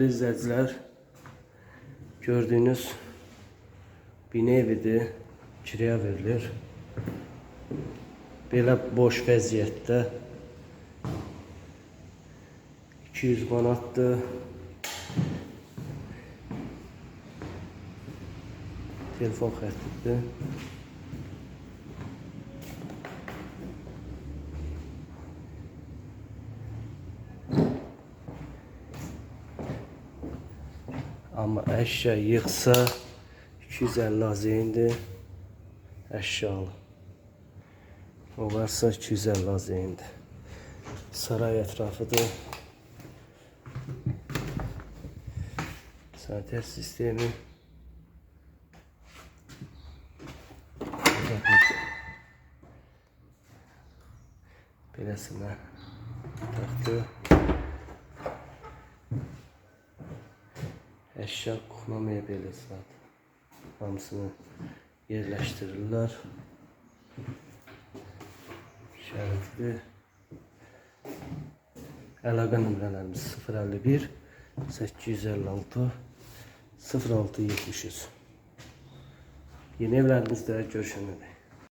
Değerli izleyiciler, gördüğünüz bina evidir, kiraya verilir. Belə boş vəziyyətdə 200 manatdır. Telefon xəttidir. Amma əşya yığsa 250 azeyindir. Əşyalı. O varsa 250 azeyindir. Saray ətrafıdır. Saniter sistemi. Beləsinə taxtı. Eşya belə zat. Hamısını yerləşdirirlər. Şərəfli. Əlaqə nömrələrimiz 051 856 0673. Yeni evlərimizdə görüşənədək.